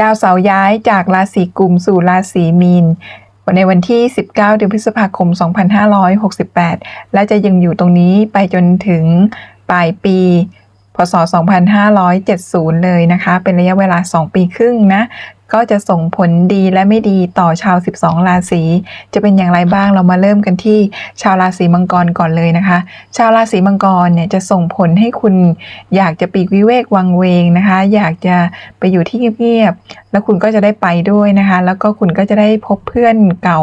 ดาวเสาร์ย้ายจากราศีกุมสู่ราศีมีนในวันที่ 19เดือนพฤษภาคม 2568 และจะยังอยู่ตรงนี้ไปจนถึงปลายปี พศ 2570 เลยนะคะ เป็นระยะเวลา 2 ปีครึ่งนะ ก็จะส่งผลดีและไม่ดีต่อชาว 12 ราศี จะเป็นอย่างไรบ้างเรามาเริ่มกันที่ชาวราศีมังกรก่อนเลยนะคะ ชาวราศีมังกรเนี่ยจะส่งผลให้คุณอยากจะปีกวิเวกวังเวงนะคะ อยากจะไปอยู่ที่เงียบๆแล้วคุณก็จะได้ไปด้วยนะคะ แล้วก็คุณก็จะได้พบเพื่อนเก่า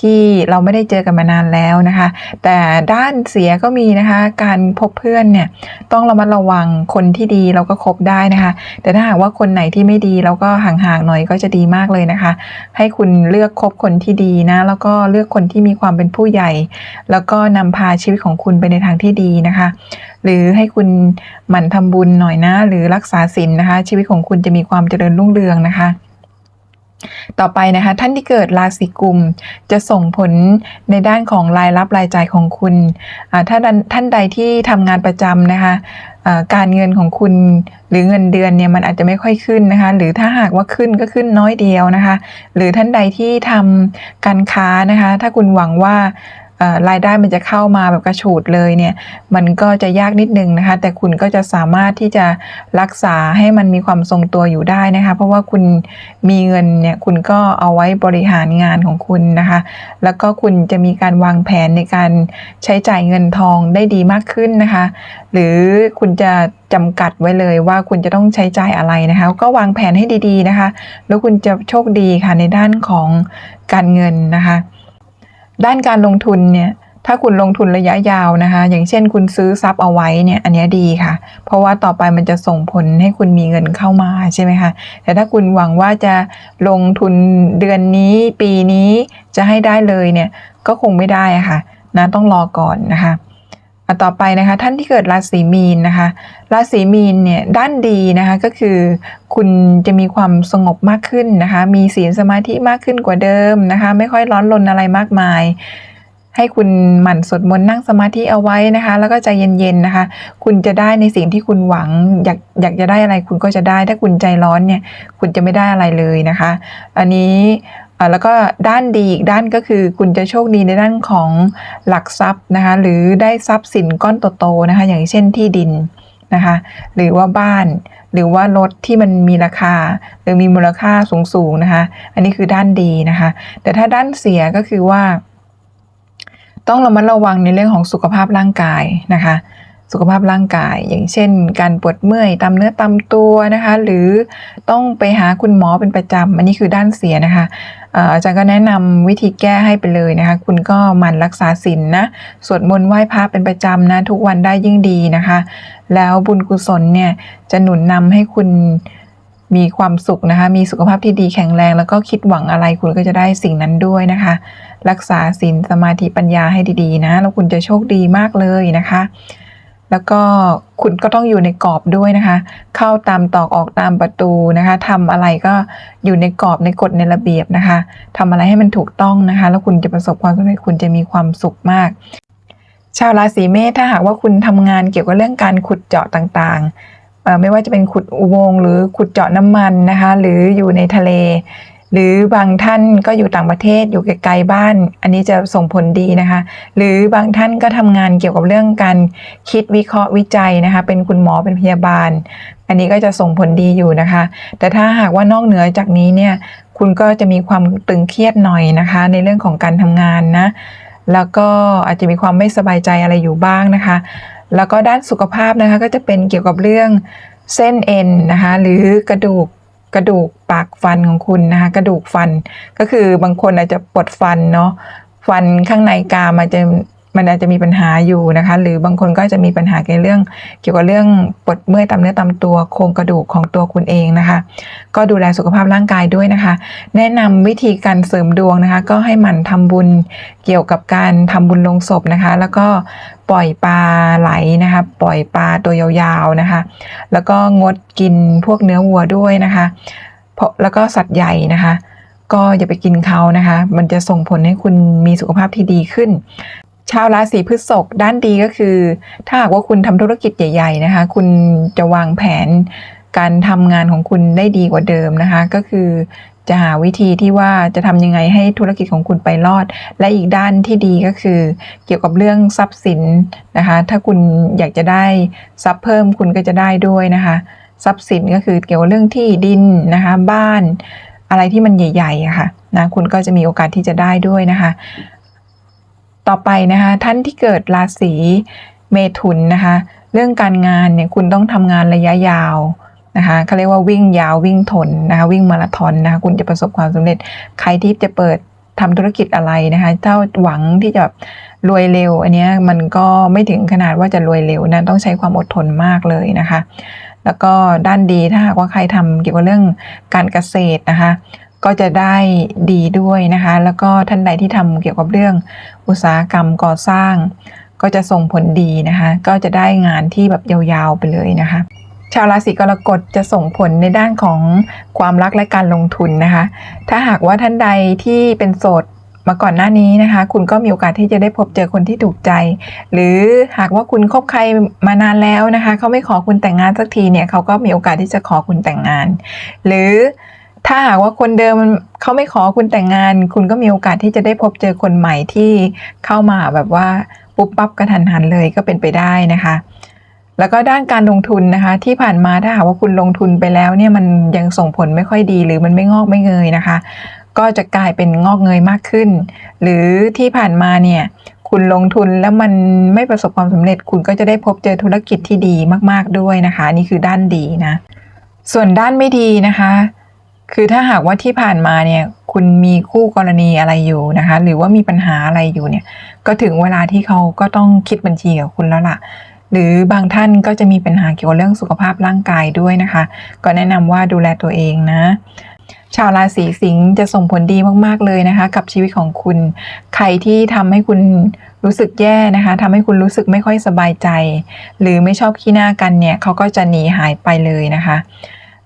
ที่เราไม่ได้เจอกันมานานแล้วนะคะ แต่ด้านเสียก็มีนะคะ การพบเพื่อนเนี่ยต้องระมัดระวังคนที่ดีเราก็คบได้นะคะ แต่ถ้าหากว่าคนไหนที่ไม่ดีเราก็ห่างๆหน่อยก็จะดีมากเลยนะคะ ให้คุณเลือกคบคนที่ดีนะ แล้วก็เลือกคนที่มีความเป็นผู้ใหญ่ แล้วก็นำพาชีวิตของคุณไปในทางที่ดีนะคะ หรือให้คุณหมั่นทำบุญหน่อยนะ หรือรักษาศีลนะคะ ชีวิตของคุณจะมีความเจริญรุ่งเรืองนะคะต่อไปนะคะ ท่านที่เกิดราศีกุมจะส่งผลในด้านของรายรับรายจ่ายของคุณ ถ้าท่านท่านใดที่ทำงานประจำนะคะ การเงินของคุณหรือเงินเดือนเนี่ยมันอาจจะไม่ค่อยขึ้นนะคะ หรือถ้าหากว่าขึ้นก็ขึ้นน้อยเดียวนะคะ หรือท่านใดที่ทำการค้านะคะ ถ้าคุณหวังว่า รายได้มันจะเข้ามาแบบกระฉูดเลยเนี่ยมันก็จะยากนิดนึงนะคะ แต่คุณก็จะสามารถที่จะรักษาให้มันมีความทรงตัวอยู่ได้นะคะ เพราะว่าคุณมีเงินเนี่ยคุณก็เอาไว้บริหารงานของคุณนะคะ แล้วก็คุณจะมีการวางแผนในการใช้จ่ายเงินทองได้ดีมากขึ้นนะคะ หรือคุณจะจำกัดไว้เลยว่าคุณจะต้องใช้จ่ายอะไรนะคะ ก็วางแผนให้ดีๆนะคะ แล้วคุณจะโชคดีค่ะในด้านของการเงินนะคะ ด้านการลงทุนเนี่ยถ้าคุณลงทุนระยะยาวนะคะ อย่างเช่นคุณซื้อทรัพย์เอาไว้เนี่ยอันนี้ดีค่ะ เพราะว่าต่อไปมันจะส่งผลให้คุณมีเงินเข้ามาใช่ไหมคะแต่ถ้าคุณหวังว่าจะลงทุนเดือนนี้ปีนี้จะให้ได้เลยเนี่ยก็คงไม่ได้ะค่ะนะต้องรอก่อนนะคะ อะต่อไปนะคะท่านที่เกิดราศีมีนนะคะราศีมีนเนี่ยด้านดีนะคะก็คือ คุณจะมีความสงบมากขึ้นนะคะ มีศีลสมาธิมากขึ้นกว่าเดิมนะคะ ไม่ค่อยร้อนรนอะไรมากมาย ให้คุณหมั่นสวดมนต์นั่งสมาธิเอาไว้นะคะ แล้วก็ใจเย็นๆนะคะ คุณจะได้ในสิ่งที่คุณหวังอยากอยากจะได้อะไรคุณก็จะได้ ถ้าคุณใจร้อนเนี่ยคุณจะไม่ได้อะไรเลยนะคะ อันนี้ แล้วก็ด้านดีอีกด้านก็คือคุณจะโชคดีในด้านของหลักทรัพย์นะคะหรือได้ทรัพย์สินก้อนโตๆนะคะอย่างเช่นที่ดินนะคะหรือว่าบ้านหรือว่ารถที่มันมีราคา หรือมีมูลค่าสูงๆนะคะ อันนี้คือด้านดีนะคะ แต่ถ้าด้านเสียก็คือว่า ต้องระมัดระวังในเรื่องของสุขภาพร่างกายนะคะ สุขภาพร่างกาย อย่างเช่น การปวดเมื่อยตามเนื้อตามตัวนะคะ หรือต้องไปหาคุณหมอเป็นประจำอันนี้คือด้านเสียนะคะอาจารย์ก็แนะนำวิธีแก้ให้ไปเลยนะคะ คุณก็หมั่นรักษาศีลนนะสวดมนต์ไหว้พระเป็นประจำนะ ทุกวันได้ยิ่งดีนะคะ แล้วบุญกุศลเนี่ยจะหนุนนำให้คุณมีความสุขนะคะ มีสุขภาพที่ดีแข็งแรง แล้วก็คิดหวังอะไรคุณก็จะได้สิ่งนั้นด้วยนะคะ รักษาศีลสมาธิปัญญาให้ดีๆนะ แล้วคุณจะโชคดีมากเลยนะคะ แล้วก็คุณก็ต้องอยู่ในกรอบด้วยนะคะ เข้าตามตอกออกตามประตูนะคะทำอะไรก็อยู่ในกรอบในกฎในระเบียบนะคะทำอะไรให้มันถูกต้องนะคะ แล้วคุณจะประสบความสำเร็จคุณจะมีความสุขมาก ชาวราศีเมษถ้าหากว่าคุณทำงานเกี่ยวกับเรื่องการขุดเจาะต่างๆไม่ว่าจะเป็นขุดอุโมงค์หรือขุดเจาะน้ำมันนะคะ หรืออยู่ในทะเล หรือบางท่านก็อยู่ต่างประเทศอยู่ไกลๆบ้าน อันนี้จะส่งผลดีนะคะ หรือบางท่านก็ทำงานเกี่ยวกับเรื่องการคิดวิเคราะห์วิจัยนะคะ เป็นคุณหมอเป็นพยาบาล อันนี้ก็จะส่งผลดีอยู่นะคะ แต่ถ้าหากว่านอกเหนือจากนี้เนี่ยคุณก็จะมีความตึงเครียดหน่อยนะคะ ในเรื่องของการทำงานนะแล้วก็อาจจะมีความไม่สบายใจอะไรอยู่บ้างนะคะ แล้วก็ด้านสุขภาพนะคะก็จะเป็นเกี่ยวกับเรื่องเส้นเอ็นนะคะ หรือกระดูก กระดูกปากฟันของคุณนะคะกระดูกฟันก็คือบางคนอาจจะปวดฟันเนาะฟันข้างในกามอาจจะ มันอาจจะมีปัญหาอยู่นะคะ หรือบางคนก็จะมีปัญหาเกี่ยวกับเรื่อง เกี่ยวกับเรื่องปวดเมื่อยตามเนื้อตามตัวโครงกระดูกของตัวคุณเองนะคะ ก็ดูแลสุขภาพร่างกายด้วยนะคะ แนะนำวิธีการเสริมดวงนะคะ ก็ให้หมั่นทำบุญเกี่ยวกับการทำบุญลงศพนะคะ แล้วก็ปล่อยปลาไหลนะคะ ปล่อยปลาตัวยาวๆนะคะ แล้วก็งดกินพวกเนื้อวัวด้วยนะคะเพราะแล้วก็สัตว์ใหญ่นะคะ ก็อย่าไปกินเขานะคะ มันจะส่งผลให้คุณมีสุขภาพที่ดีขึ้น ชาวราศีพฤษภด้านดีก็คือ ถ้าหากว่าคุณทำธุรกิจใหญ่ ๆนะคะ คุณจะวางแผนการทำงานของคุณได้ดีกว่าเดิมนะคะ ก็คือจะหาวิธีที่ว่าจะทำยังไงให้ธุรกิจของคุณไปรอด และอีกด้านที่ดีก็คือ เกี่ยวกับเรื่องทรัพย์สินนะคะ ถ้าคุณอยากจะได้ทรัพย์เพิ่มคุณก็จะได้ด้วยนะคะ ทรัพย์สินก็คือเกี่ยวกับเรื่องที่ดินนะคะ บ้านอะไรที่มันใหญ่ๆอะค่ะนะคุณก็จะมีโอกาสที่จะได้ด้วยนะคะ ต่อไปนะคะ ท่านที่เกิดราศีเมถุนนะคะ เรื่องการงานเนี่ยคุณต้องทำงานระยะยาวนะคะเขาเรียกว่าวิ่งยาววิ่งทนนะคะวิ่งมาราธอนนะคะคุณจะประสบความสำเร็จใครที่จะเปิดทำธุรกิจอะไรนะคะถ้าหวังที่จะรวยเร็ว อันนี้มันก็ไม่ถึงขนาดว่าจะรวยเร็วนะต้องใช้ความอดทนมากเลยนะคะ แล้วก็ด้านดีถ้าหากว่าใครทำเกี่ยวกับเรื่องการเกษตรนะคะ ก็จะได้ดีด้วยนะคะ แล้วก็ท่านใดที่ทำเกี่ยวกับเรื่อง อุตสาหกรรมก่อสร้าง ก็จะส่งผลดีนะคะ ก็จะได้งานที่แบบยาวๆไปเลยนะคะชาวราศีกรกฎจะส่งผลในด้านของความรักและการลงทุนนะคะ ถ้าหากว่าท่านใดที่เป็นโสดมาก่อนหน้านี้นะคะ คุณก็มีโอกาสที่จะได้พบเจอคนที่ถูกใจ หรือหากว่าคุณคบใครมานานแล้วนะคะ เขาไม่ขอคุณแต่งงานสักทีเนี่ยเขาก็มีโอกาสที่จะขอคุณแต่งงาน หรือ ถ้าหากว่าคนเดิมเขาไม่ขอคุณแต่งงาน คุณก็มีโอกาสที่จะได้พบเจอคนใหม่ที่เข้ามาแบบว่าปุ๊บปั๊บกระทันหันเลยก็เป็นไปได้นะคะ แล้วก็ด้านการลงทุนนะคะ ที่ผ่านมาถ้าหากว่าคุณลงทุนไปแล้วเนี่ยมันยังส่งผลไม่ค่อยดีหรือมันไม่งอกไม่เงยนะคะ ก็จะกลายเป็นงอกเงยมากขึ้น หรือที่ผ่านมาเนี่ยคุณลงทุนแล้วมันไม่ประสบความสำเร็จ คุณก็จะได้พบเจอธุรกิจที่ดีมาก ๆด้วยนะคะ นี่คือด้านดีนะ ส่วนด้านไม่ดีนะคะ คือถ้าหากว่าที่ผ่านมาเนี่ยคุณมีคู่กรณีอะไรอยู่นะคะ หรือว่ามีปัญหาอะไรอยู่เนี่ย ก็ถึงเวลาที่เขาก็ต้องคิดบัญชีกับคุณแล้วล่ะ หรือบางท่านก็จะมีปัญหาเกี่ยวกับเรื่องสุขภาพร่างกายด้วยนะคะ ก็แนะนำว่าดูแลตัวเองนะชาวราศีสิงห์จะส่งผลดีมาก ๆ เลยนะคะ กับชีวิตของคุณ ใครที่ทำให้คุณรู้สึกแย่นะคะทำให้คุณรู้สึกไม่ค่อยสบายใจ หรือไม่ชอบขี้หน้ากันเนี่ยเขาก็จะหนีหายไปเลยนะคะ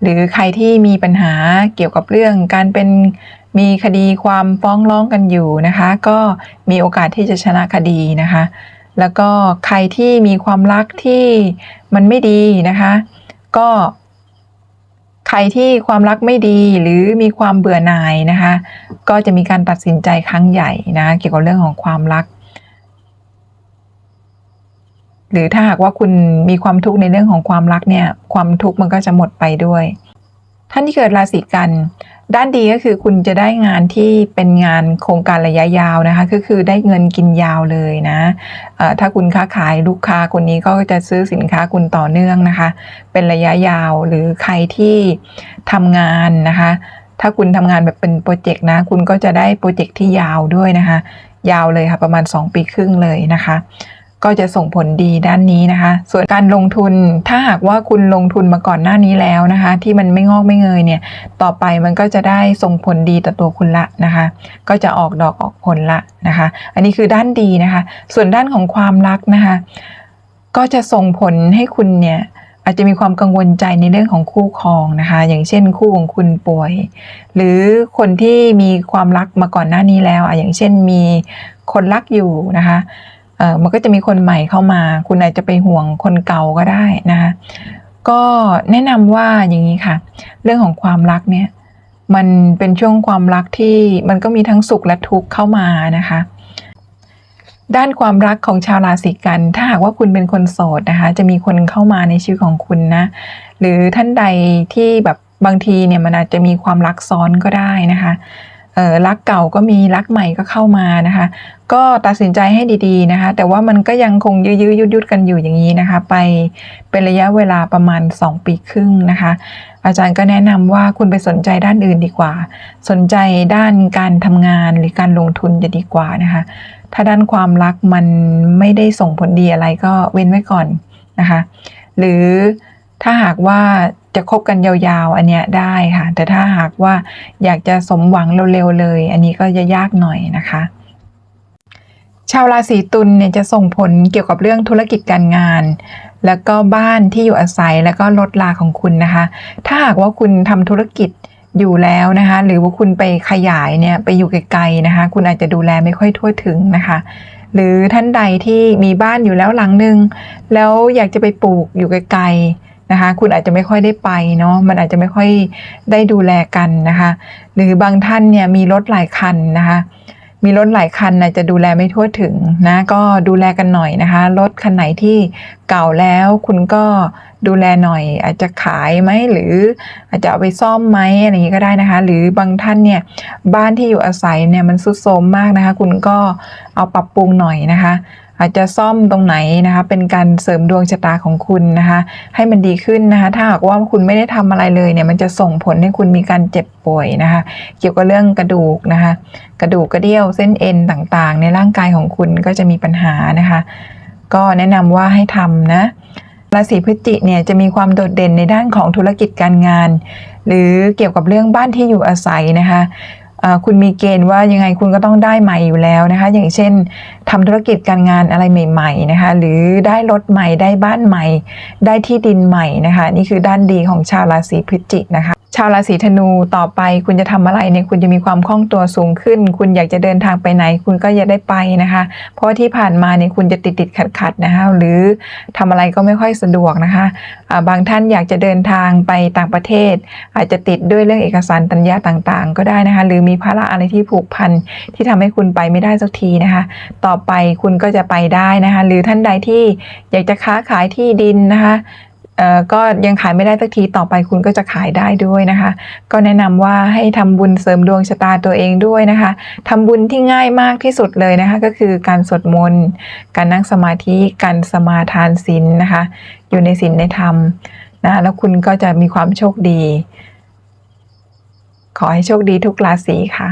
หรือใครที่มีปัญหาเกี่ยวกับเรื่องการเป็นมีคดีความฟ้องร้องกันอยู่นะคะ ก็มีโอกาสที่จะชนะคดีนะคะ แล้วก็ใครที่มีความรักที่มันไม่ดีนะคะ ก็ใครที่ความรักไม่ดีหรือมีความเบื่อหน่ายนะคะ ก็จะมีการตัดสินใจครั้งใหญ่นะเกี่ยวกับเรื่องของความรัก หรือถ้าหากว่าคุณมีความทุกข์ในเรื่องของความรักเนี่ย ความทุกข์มันก็จะหมดไปด้วย ท่านที่เกิดราศีกัน ด้านดีก็คือคุณจะได้งานที่เป็นงานโครงการระยะยาวนะคะ ก็คือได้เงินกินยาวเลยนะเอ่อถ้าคุณค้าขายลูกค้าคนนี้ก็จะซื้อสินค้าคุณต่อเนื่องนะคะ เป็นระยะยาวหรือใครที่ทำงานนะคะ ถ้าคุณทำงานแบบเป็นโปรเจกต์นะ คุณก็จะได้โปรเจกต์ที่ยาวด้วยนะคะ ยาวเลยค่ะประมาณ 2 ปีครึ่งเลยนะคะ ก็จะส่งผลดีด้านนี้นะคะ ส่วนการลงทุนถ้าหากว่าคุณลงทุนมาก่อนหน้านี้แล้วนะคะ ที่มันไม่งอกไม่เงยเนี่ย ต่อไปมันก็จะได้ส่งผลดีต่อตัวคุณละนะคะ ก็จะออกดอกออกผลละนะคะ อันนี้คือด้านดีนะคะ ส่วนด้านของความรักนะคะ ก็จะส่งผลให้คุณเนี่ยอาจจะมีความกังวลใจในเรื่องของคู่ครองนะคะ อย่างเช่นคู่ของคุณป่วย หรือคนที่มีความรักมาก่อนหน้านี้แล้วอะอย่างเช่นมีคนรักอยู่นะคะ เออมันก็จะมีคนใหม่เข้ามา คุณอาจจะไปห่วงคนเก่าก็ได้นะคะก็แนะนำว่าอย่างนี้ค่ะ เรื่องของความรักเนี่ยมันเป็นช่วงความรักที่มันก็มีทั้งสุขและทุกข์เข้ามานะคะ ด้านความรักของชาวราศีกัน ถ้าหากว่าคุณเป็นคนโสดนะคะ จะมีคนเข้ามาในชีวิตของคุณนะ หรือท่านใดที่แบบบางทีเนี่ยมันอาจจะมีความรักซ้อนก็ได้นะคะ ออรักเก่าก็มีรักใหม่ก็เข้ามานะคะ ก็ตัดสินใจให้ดีๆนะคะ แต่ว่ามันก็ยังคงยื้อๆยุดกันอยู่อย่างนี้นะคะ ไปเป็นระยะเวลาประมาณ 2 ปีครึ่งนะคะ อาจารย์ก็แนะนำว่าคุณไปสนใจด้านอื่นดีกว่า สนใจด้านการทำงานหรือการลงทุนจะดีกว่านะคะ ถ้าด้านความรักมันไม่ได้ส่งผลดีอะไรก็เว้นไว้ก่อนนะคะ หรือถ้าหากว่า จะคบกันยาวๆ อันเนี้ยได้ค่ะ แต่ถ้าหากว่าอยากจะสมหวังเร็วๆเลย อันนี้ก็จะยากหน่อยนะคะ ชาวราศีตุลเนี่ยจะส่งผลเกี่ยวกับเรื่องธุรกิจการงาน แล้วก็บ้านที่อยู่อาศัยแล้วก็รถลาของคุณนะคะ ถ้าหากว่าคุณทำธุรกิจอยู่แล้วนะคะ หรือว่าคุณไปขยายเนี่ยไปอยู่ไกลๆนะคะ คุณอาจจะดูแลไม่ค่อยทั่วถึงนะคะหรือท่านใดที่มีบ้านอยู่แล้วหลังหนึ่งแล้วอยากจะไปปลูกอยู่ไกลๆ นะคะ คุณอาจจะไม่ค่อยได้ไปเนาะมันอาจจะไม่ค่อยได้ดูแลกันนะคะ หรือบางท่านเนี่ยมีรถหลายคันนะคะ มีรถหลายคันนะจะดูแลไม่ทั่วถึงนะก็ดูแลกันหน่อยนะคะรถคันไหนที่เก่าแล้วคุณก็ดูแลหน่อย อาจจะขายไหมหรืออาจจะเอาไปซ่อมไหมอะไรอย่างนี้ก็ได้นะคะ หรือบางท่านเนี่ยบ้านที่อยู่อาศัยเนี่ยมันซุดโทรมมากนะคะ คุณก็เอาปรับปรุงหน่อยนะคะ อาจจะซ่อมตรงไหนนะคะเป็นการเสริมดวงชะตาของคุณนะคะให้มันดีขึ้นนะคะถ้าหากว่าคุณไม่ได้ทำอะไรเลยเนี่ยมันจะส่งผลให้คุณมีการเจ็บป่วยนะคะเกี่ยวกับเรื่องกระดูกนะคะกระดูกกระเดี่ยวเส้นเอ็นต่างๆ ในร่างกายของคุณก็จะมีปัญหานะคะก็แนะนำว่าให้ทำนะราศีพฤศจิเนี่ยจะมีความโดดเด่นในด้านของธุรกิจการงาน หรือเกี่ยวกับเรื่องบ้านที่อยู่อาศัยนะคะ คุณมีเกณฑ์ว่ายังไงคุณก็ต้องได้ใหม่อยู่แล้วนะคะ อย่างเช่นทำธุรกิจการงานอะไรใหม่ ๆนะคะ หรือได้รถใหม่ได้บ้านใหม่ ได้ที่ดินใหม่นะคะ นี่คือด้านดีของชาวราศีพฤศจินะคะ ชาวราศีธนูต่อไปคุณจะทำอะไรเนี่ยคุณจะมีความคล่องตัวสูงขึ้น คุณอยากจะเดินทางไปไหน คุณก็จะได้ไปนะคะ เพราะที่ผ่านมาเนี่ยคุณจะติดติดขัดขัดนะคะหรือทำอะไรก็ไม่ค่อยสะดวกนะคะอ่าบางท่านอยากจะเดินทางไปต่างประเทศ อาจจะติดด้วยเรื่องเอกสารตัญญาต่างๆ ก็ได้นะคะ หรือมีภาระอะไรที่ผูกพันที่ทำให้คุณไปไม่ได้สักทีนะคะ ต่อไปคุณก็จะไปได้นะคะ หรือท่านใดที่อยากจะค้าขายที่ดินนะคะ ก็ยังขายไม่ได้สักทีต่อไปคุณก็จะขายได้ด้วยนะคะ ก็แนะนำว่าให้ทำบุญเสริมดวงชะตาตัวเองด้วยนะคะทำบุญที่ง่ายมากที่สุดเลยนะคะ ก็คือการสวดมนต์การนั่งสมาธิการสมาทานศีลนะคะ อยู่ในศีลในธรรมนะแล้วคุณก็จะมีความโชคดี ขอให้โชคดีทุกราศีค่ะ